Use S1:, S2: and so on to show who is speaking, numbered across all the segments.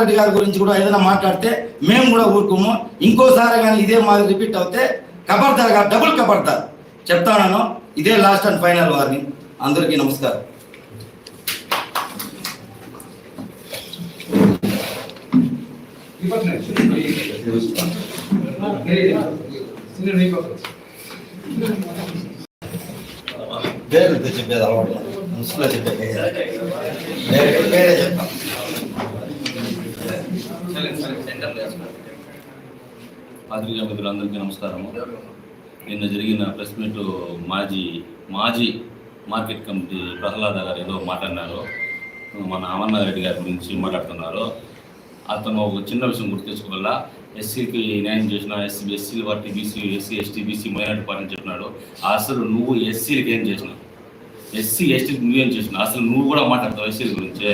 S1: రెడ్డి గారి గురించి కూడా ఏదైనా మాట్లాడితే మేము కూడా ఊరుకోము. ఇంకోసారి కానీ ఇదే మాది రిపీట్ అవుతే కబర్దార్ కాదు డబుల్ కబడతారు చెప్తాను ఇదే లాస్ట్ అండ్ ఫైనల్ వారిని అందరికీ నమస్కారం. పేరు చెప్పేది అలవాటు ముసుగులో చెప్పేది పేరే చెప్తాం
S2: పాత్రికా మిత్రులందరికీ నమస్కారము. నిన్న జరిగిన ప్రెస్ మీట్ మాజీ మాజీ మార్కెట్ కమిటీ ప్రహ్లాద గారు ఏదో మాట్లాడినారు. మన అమర్నాథ్ రెడ్డి గారి గురించి మాట్లాడుతున్నారు. అతను ఒక చిన్న విషయం గుర్తు తెచ్చుకోవాలా? ఎస్సీకి న్యాయం చేసిన ఎస్సీ ఎస్సీల party BC SC ST BC minority party చెప్పినాడు. అసలు నువ్వు ఎస్సీలకి ఏం చేసినావు? ఎస్సీ ఎస్టీకి నువ్వేం చేసినావు? అసలు నువ్వు కూడా మాట్లాడతావు ఎస్సీల గురించి?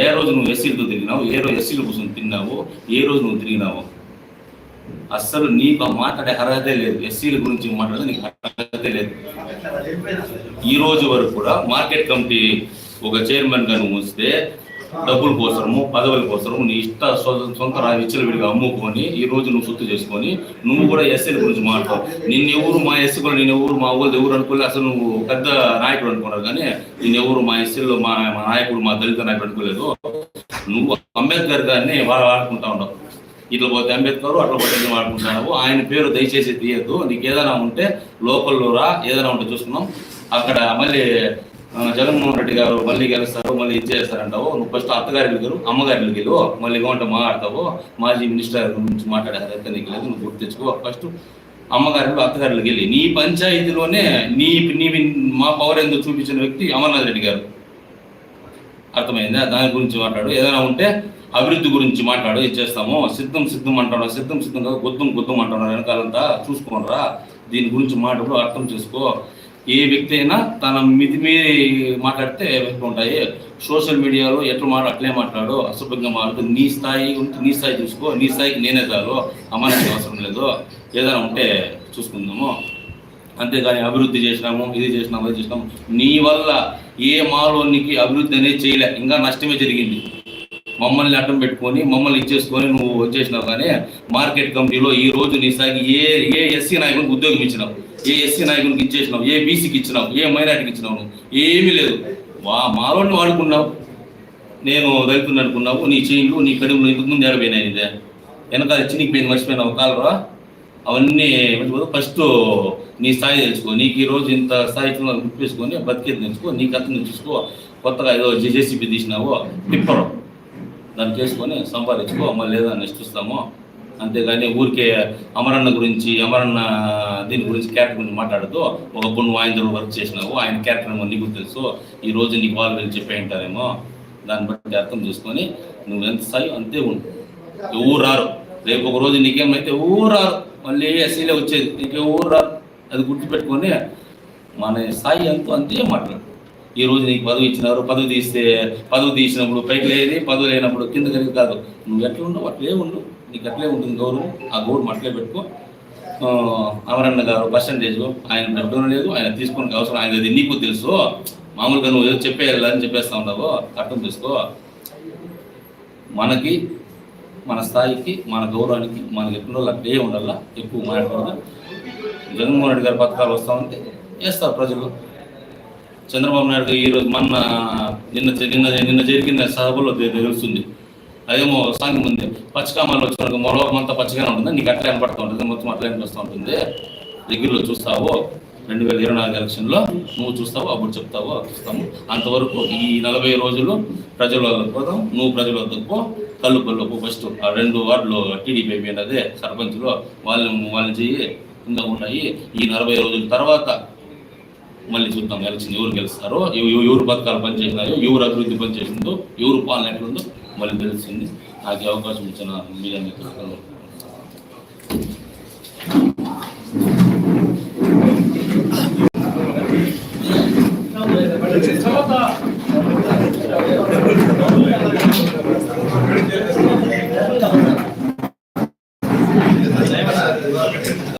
S2: ఏ రోజు నువ్వు ఎస్సీలతో తిరిగినావు? ఏ రోజు ఎస్సీల కోసం తిన్నావు? ఏ రోజు నువ్వు తిరిగినావు? అస్సలు నీకు మాట్లాడే అర్హతే లేదు. ఎస్సీల గురించి మాట్లాడే నీకు అర్హతే లేదు. ఈ రోజు వరకు కూడా మార్కెట్ కమిటీ ఒక చైర్మన్గా నువ్వు ఉంచితే డబ్బుల కోసము పదవుల కోసము నీ ఇష్ట సొంత విచ్చల విడిగా అమ్ముకొని ఈ రోజు నువ్వు సొత్తు చేసుకొని నువ్వు కూడా ఎస్సీల గురించి మాట్లాడు. నిన్ను ఎవరు మా ఎస్సీ కూడా నేను ఎవరు మా ఊళ్ళు ఎవరు అనుకోలే అసలు నువ్వు పెద్ద నాయకుడు అనుకున్నారు కానీ నేను ఎవరు మా ఎస్సీలో మా మా నాయకుడు మా దళిత నాయకుడు అనుకోలేదు. నువ్వు అంబేద్కర్ గారిని వా- వాడుకుంటా ఉన్నావు. ఇట్లా పోతే అంబేద్కర్ అట్లా పోతే వాడుకుంటున్నావు? ఆయన పేరు దయచేసి తీయద్దు. నీకు ఏదైనా ఉంటే లోకల్లో రా ఏదైనా ఉంటే చూసుకున్నాం అక్కడ మళ్ళీ జగన్మోహన్ రెడ్డి గారు మళ్ళీ గెలుస్తారు మళ్ళీ ఇది చేస్తారంటావు. నువ్వు ఫస్ట్ అత్తగారి వెళ్ళు అమ్మగారికి వెళ్ళు మళ్ళీ ఇవ్వంటే మాట్లాడతావు. మాజీ మినిస్టర్ గురించి మాట్లాడారు అర్హత నీకు లేదు. నువ్వు గుర్తు తెచ్చుకో ఫస్ట్ అమ్మగారికి అత్తగారికి వెళ్ళి నీ పంచాయతీలోనే నీ నీ మా పవర్ ఎందుకు చూపించిన వ్యక్తి అమర్నాథ్ రెడ్డి గారు. అర్థమైందా? దాని గురించి మాట్లాడు. ఏదైనా ఉంటే అభివృద్ధి గురించి మాట్లాడు. ఇది చేస్తాము? సిద్ధం సిద్ధం అంటున్నారు సిద్ధం సిద్ధం కాదు గుద్దం గుద్దం అంటున్నారు వెనకాలంతా చూసుకోనరా? దీని గురించి మాట్లాడు అర్థం చేసుకో. ఏ వ్యక్తి అయినా తన మితిమీరి మాట్లాడితే ఉంటాయి. సోషల్ మీడియాలో ఎట్లా మాట అట్లే మాట్లాడు. అసభ్యంగా మాట్లాడు నీ స్థాయి ఉంటే నీ స్థాయి చూసుకో. నీ స్థాయికి నేనే చాలు అమ్మానికి అవసరం లేదు. ఏదైనా ఉంటే చూసుకుందాము. అంతేగాని అభివృద్ధి చేసినాము ఇది చేసినాము అది చేసినాము. నీ వల్ల ఏ మాలోనికి అభివృద్ధి అనేది చేయలే. ఇంకా నష్టమే జరిగింది. మమ్మల్ని అడ్డం పెట్టుకొని మమ్మల్ని ఇచ్చేసుకొని నువ్వు వచ్చేసినావు కానీ మార్కెట్ కమిటీలో ఈ రోజు నీ సాగి ఏ ఏ ఎస్సీ నాయకునికి ఉద్యోగం ఇచ్చినావు? ఏ ఎస్సీ నాయకునికి ఇచ్చేసినావు? ఏ బీసీకి ఇచ్చినావు? ఏ మైనార్టీకి ఇచ్చినావు ఏమీ లేదు. వా మాలోని వాడుకున్నావు. నేను దళితుని అనుకున్నావు. నీ చేయిలు నీ కడుపులో ఇంతకుముందు ముందు ఇదే వెనకాల చినిగిపోయింది మర్చిపోయినావు. కాలరా? అవన్నీ ఫస్ట్ నీ స్థాయి తెలుసుకో నీకు ఈ రోజు ఇంత స్థాయికి గుర్తించుకొని బతికేది తెలుసుకో నీకు అతను చూసుకో కొత్తగా ఏదో జేసీబీ తీసినావో టిప్పరు దాన్ని చేసుకొని సంపాదించుకో మళ్ళీ ఏదో నెక్స్ట్ ఇస్తాము అంతేగాని ఊరికే అమరన్న గురించి అమరన్న దీని గురించి క్యారెక్టర్ గురించి మాట్లాడుతూ ఒక పొన్ను ఆయన వర్క్ చేసినావు ఆయన క్యారెక్టర్ నీకు తెలుసు. ఈ రోజు నీకు వాళ్ళు వెళ్ళి చెప్పే ఉంటారేమో. దాన్ని బట్టి అర్థం చేసుకొని నువ్వు ఎంత స్థాయి అంతే ఉండు. ఎవరు రారు. రేపు ఒక రోజు నీకేమైతే ఎవరు రారు? మళ్ళీ ఎస్సీలే వచ్చేది. నీకు ఊరు రా అది గుర్తుపెట్టుకొని మన స్థాయి ఎంతో అంతే మాట్లాడు. ఈ రోజు నీకు పదవి ఇచ్చినారు పదవి తీస్తే పదవి తీసినప్పుడు పైకి లేది పదవి లేనప్పుడు కింద కలిగి కాదు. నువ్వు ఎట్లా ఉండవు అట్లే ఉండు. నీకు అట్లే ఉంటుంది గౌరవం. ఆ గౌరవం అట్లే పెట్టుకో. అమరన్న గారు పర్సంటేజ్ ఆయన పెట్టడం లేదు ఆయన తీసుకునే అవసరం ఆయన అది నీకు తెలుసు. మామూలుగా నువ్వు ఏదో చెప్పేయాలి అని చెప్పేస్తా ఉన్నావు అర్థం చేసుకో. మనకి మన స్థాయికి మన గౌరవానికి మన ఎప్పుడో అట్లే ఉండాలా ఎక్కువ మాట్లాడకూడదు. జగన్మోహన్ రెడ్డి గారి పథకాలు వస్తా ఉంటే వేస్తారు ప్రజలు. చంద్రబాబు నాయుడు గారు ఈ రోజు మొన్న నిన్న నిన్న నిన్న జరిగిన సభలో తెలుస్తుంది. అదేమో సాంగ్ ఉంది. పచ్చకామాలు వచ్చిన మొలవకం పచ్చిగానే పచ్చగానే ఉంటుంది. నీకు అట్లా కనపడుతూ ఉంటుంది. మొత్తం అట్లా కనిపిస్తూ ఉంటుంది. దగ్గరలో చూస్తావు రెండు వేల ఇరవై నాలుగు ఎలక్షన్లో నువ్వు చూస్తావు అప్పుడు చెప్తావు చూస్తాము అంతవరకు ఈ నలభై రోజులు ప్రజల వద్దకు పోదాం. నువ్వు ప్రజల వద్దకు పో. కళ్ళు ఫస్ట్ ఆ రెండు వార్డులో టీడీపీ అయిపోయినదే సర్పంచ్లో వాళ్ళని వాళ్ళని చెయ్యి ఇంకా ఉన్నాయి. ఈ నలభై రోజుల తర్వాత మళ్ళీ చూద్దాం ఎలక్షన్ ఎవరు గెలుస్తారో ఎవరు పథకాలు పనిచేసినాయో ఎవరు అభివృద్ధి పనిచేసిందో ఎవరు పాలన ఎట్లుందో మళ్ళీ తెలిసింది. నాకు అవకాశం ఇచ్చిన మీడియా మిత్రులకు